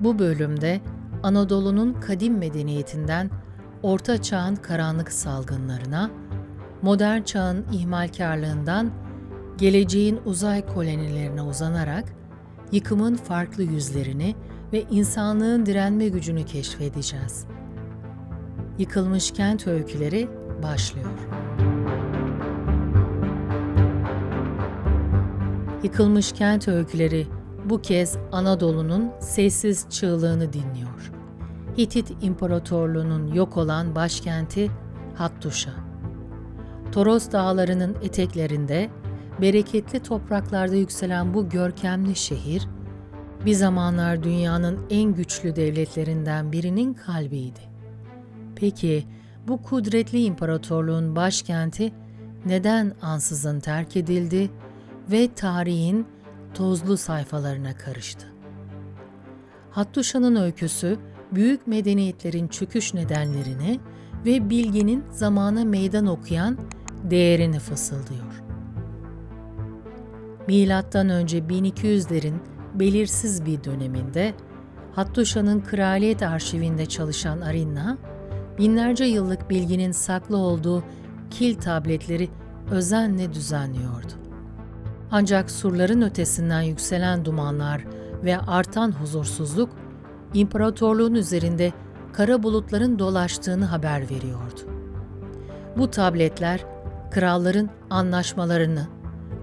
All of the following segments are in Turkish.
Bu bölümde Anadolu'nun kadim medeniyetinden Orta Çağ'ın karanlık salgınlarına, modern çağın ihmalkarlığından geleceğin uzay kolonilerine uzanarak yıkımın farklı yüzlerini ve insanlığın direnme gücünü keşfedeceğiz. Yıkılmış Kent Öyküleri başlıyor. Yıkılmış Kent Öyküleri bu kez Anadolu'nun sessiz çığlığını dinliyor. Hitit İmparatorluğu'nun yok olan başkenti Hattuşa. Toros dağlarının eteklerinde, bereketli topraklarda yükselen bu görkemli şehir, bir zamanlar dünyanın en güçlü devletlerinden birinin kalbiydi. Peki bu kudretli imparatorluğun başkenti neden ansızın terk edildi ve tarihin tozlu sayfalarına karıştı? Hattuşa'nın öyküsü büyük medeniyetlerin çöküş nedenlerini ve bilginin zamana meydan okuyan değerini fısıldıyor. Milattan önce 1200'lerin belirsiz bir döneminde Hattuşa'nın kraliyet arşivinde çalışan Arinna, binlerce yıllık bilginin saklı olduğu kil tabletleri özenle düzenliyordu. Ancak surların ötesinden yükselen dumanlar ve artan huzursuzluk, imparatorluğun üzerinde kara bulutların dolaştığını haber veriyordu. Bu tabletler, kralların anlaşmalarını,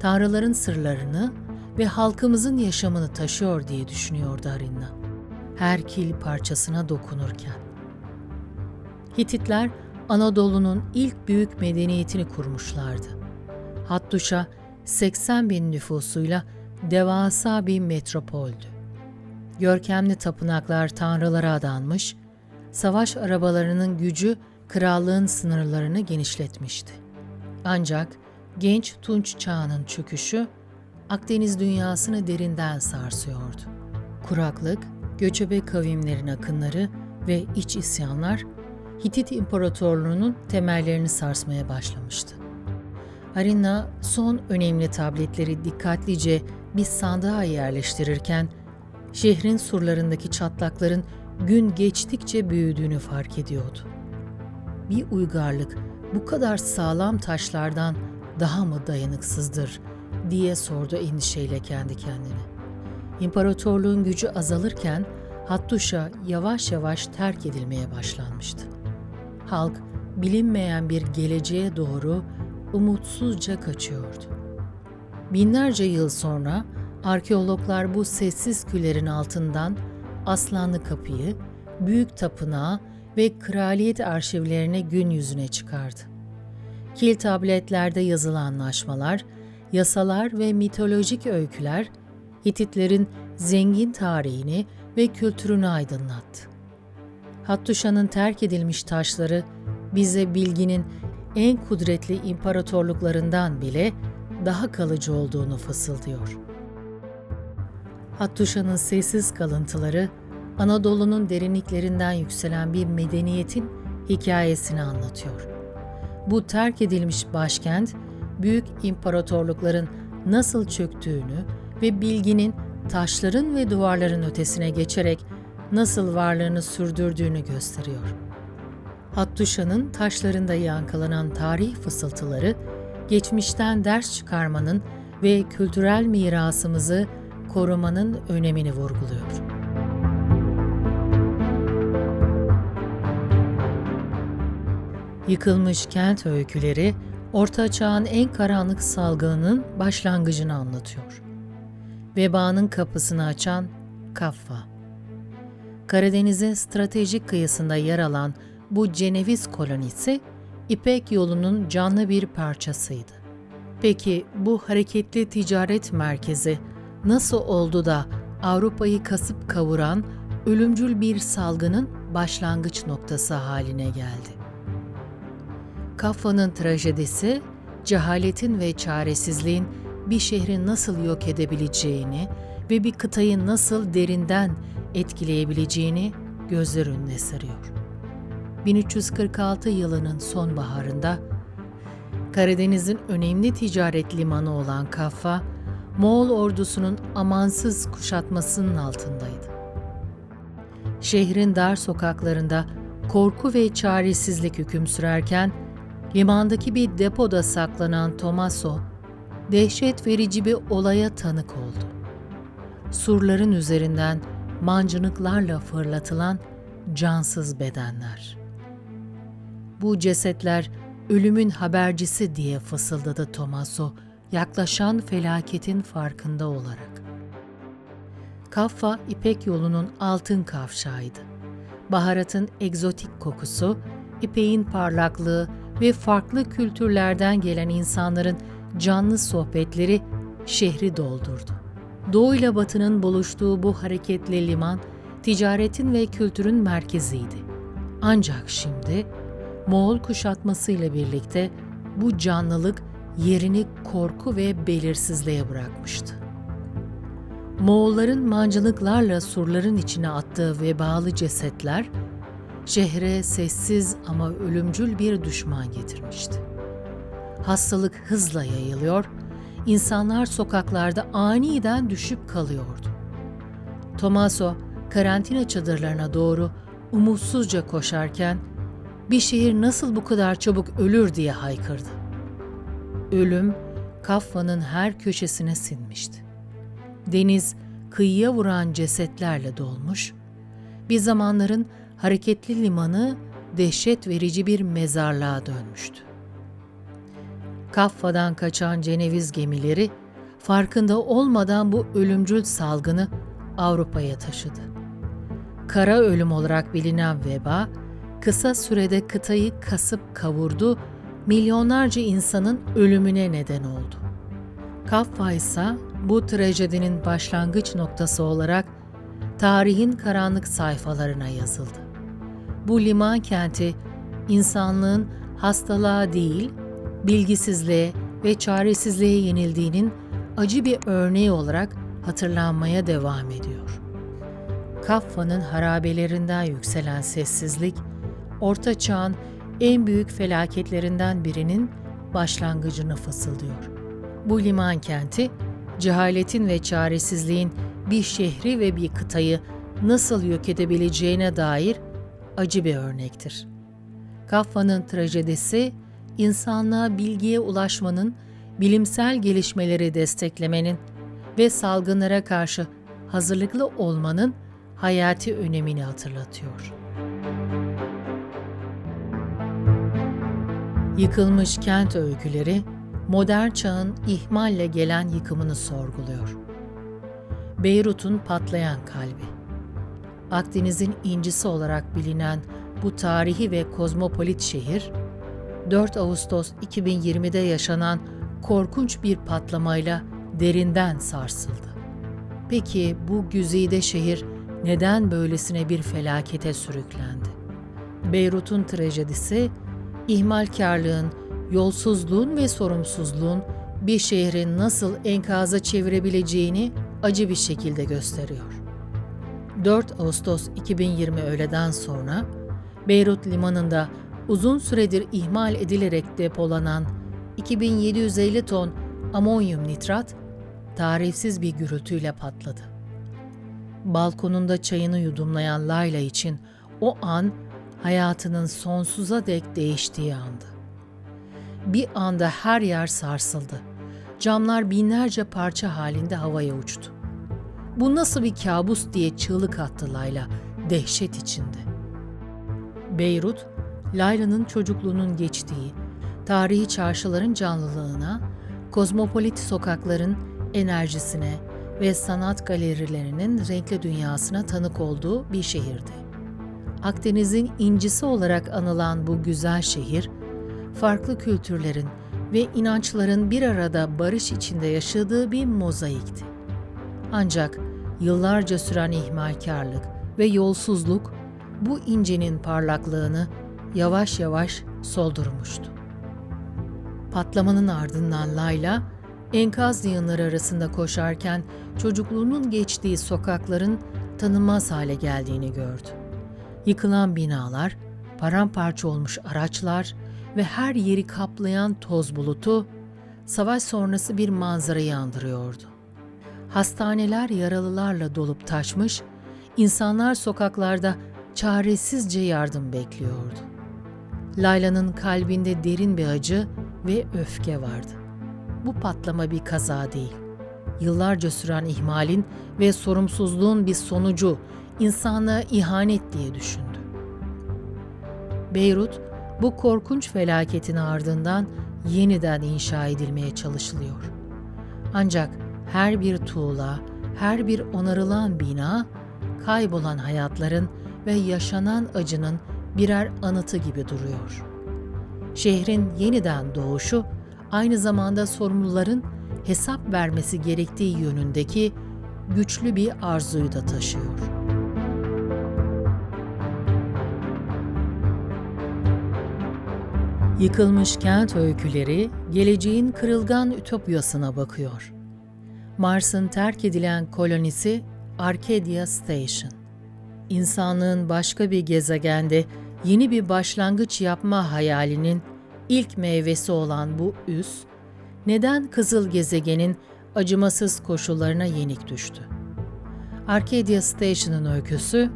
tanrıların sırlarını ve halkımızın yaşamını taşıyor diye düşünüyordu Arinna. Her kil parçasına dokunurken. Hititler Anadolu'nun ilk büyük medeniyetini kurmuşlardı. Hattuşa 80 bin nüfusuyla devasa bir metropoldü. Görkemli tapınaklar tanrılara adanmış, savaş arabalarının gücü krallığın sınırlarını genişletmişti. Ancak genç Tunç çağının çöküşü Akdeniz dünyasını derinden sarsıyordu. Kuraklık, göçebe kavimlerin akınları ve iç isyanlar Hitit İmparatorluğu'nun temellerini sarsmaya başlamıştı. Arina son önemli tabletleri dikkatlice bir sandığa yerleştirirken şehrin surlarındaki çatlakların gün geçtikçe büyüdüğünü fark ediyordu. Bir uygarlık bu kadar sağlam taşlardan daha mı dayanıksızdır diye sordu endişeyle kendi kendine. İmparatorluğun gücü azalırken Hattuşa yavaş yavaş terk edilmeye başlanmıştı. Halk bilinmeyen bir geleceğe doğru umutsuzca kaçıyordu. Binlerce yıl sonra arkeologlar bu sessiz küllerin altından Aslanlı Kapı'yı, Büyük Tapınağı ve kraliyet arşivlerini gün yüzüne çıkardı. Kil tabletlerde yazılan anlaşmalar, yasalar ve mitolojik öyküler Hititlerin zengin tarihini ve kültürünü aydınlattı. Hattuşa'nın terk edilmiş taşları bize bilginin en kudretli imparatorluklarından bile daha kalıcı olduğunu fısıldıyor. Hattuşa'nın sessiz kalıntıları Anadolu'nun derinliklerinden yükselen bir medeniyetin hikayesini anlatıyor. Bu terk edilmiş başkent, büyük imparatorlukların nasıl çöktüğünü ve bilginin taşların ve duvarların ötesine geçerek nasıl varlığını sürdürdüğünü gösteriyor. Hattuşa'nın taşlarında yankılanan tarih fısıltıları, geçmişten ders çıkarmanın ve kültürel mirasımızı korumanın önemini vurguluyor. Yıkılmış kent öyküleri, Orta Çağ'ın en karanlık salgınının başlangıcını anlatıyor. Vebanın kapısını açan Kaffa. Karadeniz'in stratejik kıyısında yer alan bu Ceneviz kolonisi, İpek yolunun canlı bir parçasıydı. Peki bu hareketli ticaret merkezi nasıl oldu da Avrupa'yı kasıp kavuran ölümcül bir salgının başlangıç noktası haline geldi? Kaffa'nın trajedisi, cehaletin ve çaresizliğin bir şehri nasıl yok edebileceğini ve bir kıtayı nasıl derinden etkileyebileceğini gözler önüne seriyor. 1346 yılının sonbaharında Karadeniz'in önemli ticaret limanı olan Kaffa, Moğol ordusunun amansız kuşatmasının altındaydı. Şehrin dar sokaklarında korku ve çaresizlik hüküm sürerken, limandaki bir depoda saklanan Tomaso, dehşet verici bir olaya tanık oldu. Surların üzerinden mancınıklarla fırlatılan cansız bedenler. Bu cesetler ölümün habercisi diye fısıldadı Tomaso, yaklaşan felaketin farkında olarak. Kaffa İpek yolunun altın kavşağıydı. Baharatın egzotik kokusu, ipeğin parlaklığı ve farklı kültürlerden gelen insanların canlı sohbetleri şehri doldurdu. Doğu ile Batı'nın buluştuğu bu hareketli liman, ticaretin ve kültürün merkeziydi. Ancak şimdi Moğol kuşatmasıyla birlikte bu canlılık yerini korku ve belirsizliğe bırakmıştı. Moğolların mancınıklarla surların içine attığı vebalı cesetler, şehre sessiz ama ölümcül bir düşman getirmişti. Hastalık hızla yayılıyor, insanlar sokaklarda aniden düşüp kalıyordu. Tomaso, karantina çadırlarına doğru umutsuzca koşarken, bir şehir nasıl bu kadar çabuk ölür diye haykırdı. Ölüm, Kaffa'nın her köşesine sinmişti. Deniz kıyıya vuran cesetlerle dolmuş, bir zamanların hareketli limanı dehşet verici bir mezarlığa dönmüştü. Kaffa'dan kaçan Ceneviz gemileri farkında olmadan bu ölümcül salgını Avrupa'ya taşıdı. Kara ölüm olarak bilinen veba kısa sürede kıtayı kasıp kavurdu, milyonlarca insanın ölümüne neden oldu. Kaffa ise bu trajedinin başlangıç noktası olarak tarihin karanlık sayfalarına yazıldı. Bu liman kenti insanlığın hastalığa değil, bilgisizliğe ve çaresizliğe yenildiğinin acı bir örneği olarak hatırlanmaya devam ediyor. Kaffa'nın harabelerinden yükselen sessizlik, Orta Çağ'ın en büyük felaketlerinden birinin başlangıcını fısıldıyor. Bu liman kenti, cehaletin ve çaresizliğin bir şehri ve bir kıtayı nasıl yok edebileceğine dair acı bir örnektir. Kaffa'nın trajedisi, insanlığa bilgiye ulaşmanın, bilimsel gelişmeleri desteklemenin ve salgınlara karşı hazırlıklı olmanın hayati önemini hatırlatıyor. Yıkılmış kent öyküleri, modern çağın ihmalle gelen yıkımını sorguluyor. Beyrut'un patlayan kalbi. Akdeniz'in incisi olarak bilinen bu tarihi ve kozmopolit şehir, 4 Ağustos 2020'de yaşanan korkunç bir patlamayla derinden sarsıldı. Peki bu güzide şehir neden böylesine bir felakete sürüklendi? Beyrut'un trajedisi, ihmalkarlığın, yolsuzluğun ve sorumsuzluğun bir şehrin nasıl enkaza çevirebileceğini acı bir şekilde gösteriyor. 4 Ağustos 2020 öğleden sonra Beyrut limanında uzun süredir ihmal edilerek depolanan 2750 ton amonyum nitrat tarifsiz bir gürültüyle patladı. Balkonunda çayını yudumlayan Layla için o an hayatının sonsuza dek değiştiği andı. Bir anda her yer sarsıldı. Camlar binlerce parça halinde havaya uçtu. Bu nasıl bir kabus diye çığlık attı Layla dehşet içinde. Beyrut, Layla'nın çocukluğunun geçtiği, tarihi çarşıların canlılığına, kozmopolit sokakların enerjisine ve sanat galerilerinin renkli dünyasına tanık olduğu bir şehirdi. Akdeniz'in incisi olarak anılan bu güzel şehir, farklı kültürlerin ve inançların bir arada barış içinde yaşadığı bir mozaikti. Ancak yıllarca süren ihmalkarlık ve yolsuzluk bu incinin parlaklığını yavaş yavaş soldurmuştu. Patlamanın ardından Layla, enkaz yığınları arasında koşarken çocukluğunun geçtiği sokakların tanınmaz hale geldiğini gördü. Yıkılan binalar, paramparça olmuş araçlar ve her yeri kaplayan toz bulutu savaş sonrası bir manzarayı andırıyordu. Hastaneler yaralılarla dolup taşmış, İnsanlar sokaklarda çaresizce yardım bekliyordu. Layla'nın kalbinde derin bir acı ve öfke vardı. Bu patlama bir kaza değil. Yıllarca süren ihmalin ve sorumsuzluğun bir sonucu insanlığa ihanet diye düşündü. Beyrut bu korkunç felaketin ardından yeniden inşa edilmeye çalışılıyor. Ancak her bir tuğla, her bir onarılan bina kaybolan hayatların ve yaşanan acının birer anıtı gibi duruyor. Şehrin yeniden doğuşu aynı zamanda sorumluların hesap vermesi gerektiği yönündeki güçlü bir arzuyu da taşıyor. Yıkılmış kent öyküleri geleceğin kırılgan ütopyasına bakıyor. Mars'ın terk edilen kolonisi Arcadia Station. İnsanlığın başka bir gezegende yeni bir başlangıç yapma hayalinin ilk meyvesi olan bu üs, neden kızıl gezegenin acımasız koşullarına yenik düştü? Arcadia Station'ın öyküsü,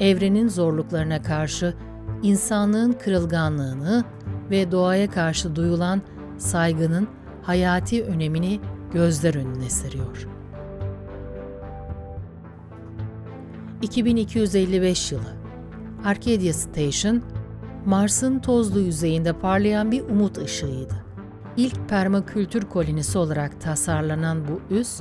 evrenin zorluklarına karşı insanlığın kırılganlığını ve doğaya karşı duyulan saygının hayati önemini gözler önüne seriyor. 2255 yılı Arcadia Station, Mars'ın tozlu yüzeyinde parlayan bir umut ışığıydı. İlk permakültür kolonisi olarak tasarlanan bu üs,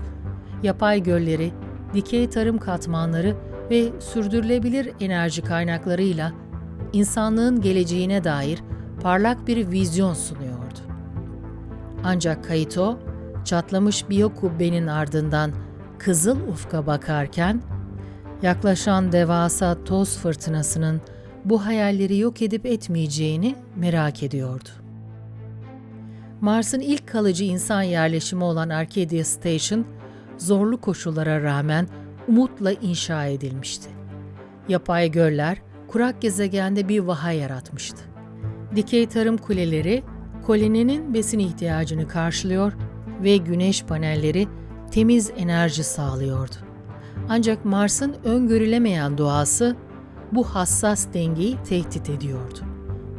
yapay gölleri, dikey tarım katmanları ve sürdürülebilir enerji kaynaklarıyla insanlığın geleceğine dair parlak bir vizyon sunuyordu. Ancak Kaito, çatlamış biyokubbenin ardından kızıl ufka bakarken, yaklaşan devasa toz fırtınasının bu hayalleri yok edip etmeyeceğini merak ediyordu. Mars'ın ilk kalıcı insan yerleşimi olan Arcadia Station, zorlu koşullara rağmen umutla inşa edilmişti. Yapay göller, kurak gezegende bir vaha yaratmıştı. Dikey tarım kuleleri, koloninin besin ihtiyacını karşılıyor ve güneş panelleri temiz enerji sağlıyordu. Ancak Mars'ın öngörülemeyen doğası bu hassas dengeyi tehdit ediyordu.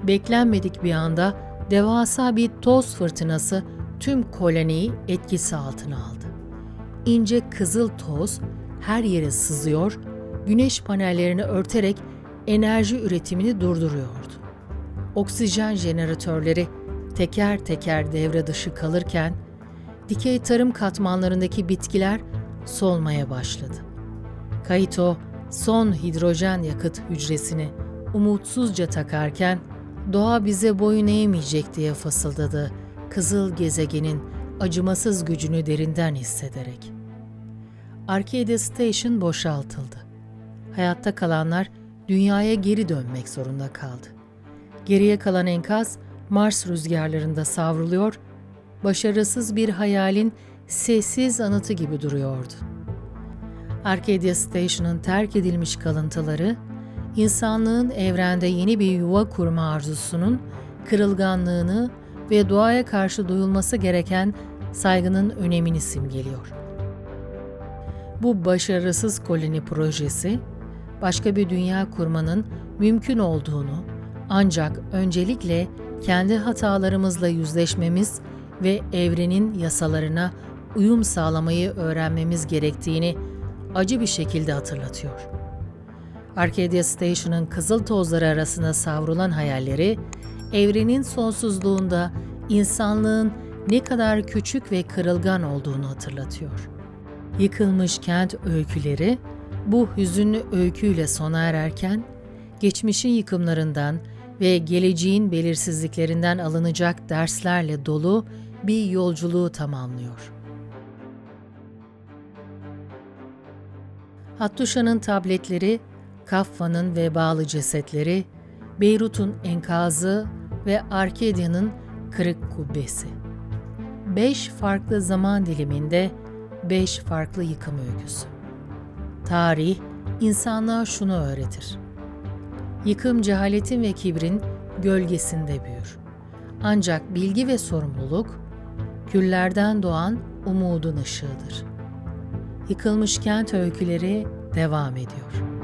Beklenmedik bir anda devasa bir toz fırtınası tüm koloniyi etkisi altına aldı. İnce kızıl toz her yere sızıyor, güneş panellerini örterek enerji üretimini durduruyordu. Oksijen jeneratörleri teker teker devre dışı kalırken dikey tarım katmanlarındaki bitkiler solmaya başladı. Kaito son hidrojen yakıt hücresini umutsuzca takarken doğa bize boyun eğmeyecek diye fısıldadı kızıl gezegenin acımasız gücünü derinden hissederek. Arcadia Station boşaltıldı. Hayatta kalanlar dünyaya geri dönmek zorunda kaldı. Geriye kalan enkaz Mars rüzgarlarında savruluyor, başarısız bir hayalin sessiz anıtı gibi duruyordu. Arcadia Station'ın terk edilmiş kalıntıları, insanlığın evrende yeni bir yuva kurma arzusunun kırılganlığını ve doğaya karşı duyulması gereken saygının önemini simgeliyor. Bu başarısız koloni projesi, başka bir dünya kurmanın mümkün olduğunu, ancak öncelikle kendi hatalarımızla yüzleşmemiz ve evrenin yasalarına uyum sağlamayı öğrenmemiz gerektiğini acı bir şekilde hatırlatıyor. Arcadia Station'ın kızıl tozları arasında savrulan hayalleri, evrenin sonsuzluğunda insanlığın ne kadar küçük ve kırılgan olduğunu hatırlatıyor. Yıkılmış kent öyküleri bu hüzünlü öyküyle sona ererken, geçmişin yıkımlarından ve geleceğin belirsizliklerinden alınacak derslerle dolu bir yolculuğu tamamlıyor. Hattuşa'nın tabletleri, Kaffa'nın vebalı cesetleri, Beyrut'un enkazı ve Arkadia'nın kırık kubbesi. Beş farklı zaman diliminde beş farklı yıkım öyküsü. Tarih, insanlığa şunu öğretir. Yıkım cehaletin ve kibrin gölgesinde büyür. Ancak bilgi ve sorumluluk, küllerden doğan umudun ışığıdır. Yıkılmış kent öyküleri devam ediyor.